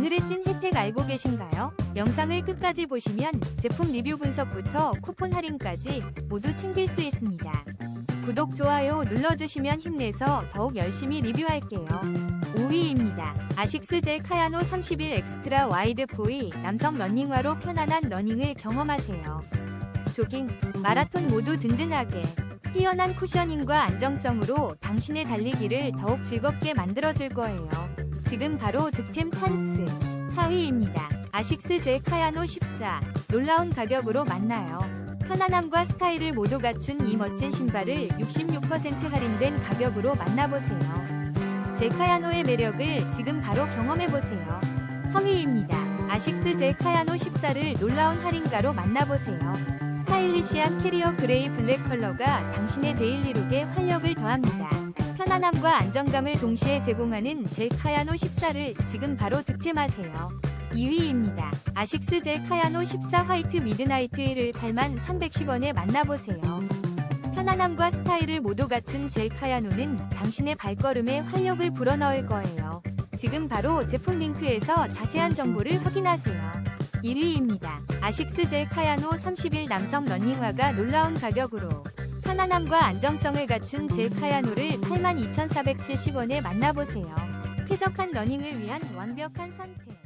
오늘의 찐 혜택 알고 계신가요? 영상을 끝까지 보시면 제품 리뷰 분석부터 쿠폰 할인까지 모두 챙길 수 있습니다. 구독, 좋아요 눌러주시면 힘내서 더욱 열심히 리뷰할게요. 5위입니다. 아식스 젤 카야노 31 엑스트라 와이드 포이 남성 러닝화로 편안한 러닝을 경험하세요. 조깅, 마라톤 모두 든든하게 뛰어난 쿠셔닝과 안정성으로 당신의 달리기를 더욱 즐겁게 만들어줄 거예요. 지금 바로 득템 찬스 4위입니다. 아식스 젤 카야노 14 놀라운 가격으로 만나요. 편안함과 스타일을 모두 갖춘 이 멋진 신발을 66% 할인된 가격으로 만나보세요. 젤카야노의 매력을 지금 바로 경험해보세요. 3위입니다. 아식스 젤카야노 14를 놀라운 할인가로 만나보세요. 스타일리시한 캐리어 그레이 블랙 컬러가 당신의 데일리룩에 활력을 더합니다. 편안함과 안정감을 동시에 제공하는 젤카야노 14를 지금 바로 득템하세요. 2위입니다. 아식스 젤 카야노 14 화이트 미드나이트 1을 8310원에 만나보세요. 편안함과 스타일을 모두 갖춘 젤 카야노는 당신의 발걸음에 활력을 불어넣을 거예요. 지금 바로 제품 링크에서 자세한 정보를 확인하세요. 1위입니다. 아식스 젤 카야노 30일 남성 러닝화가 놀라운 가격으로 편안함과 안정성을 갖춘 젤 카야노를 82,470원에 만나보세요. 쾌적한 러닝을 위한 완벽한 선택.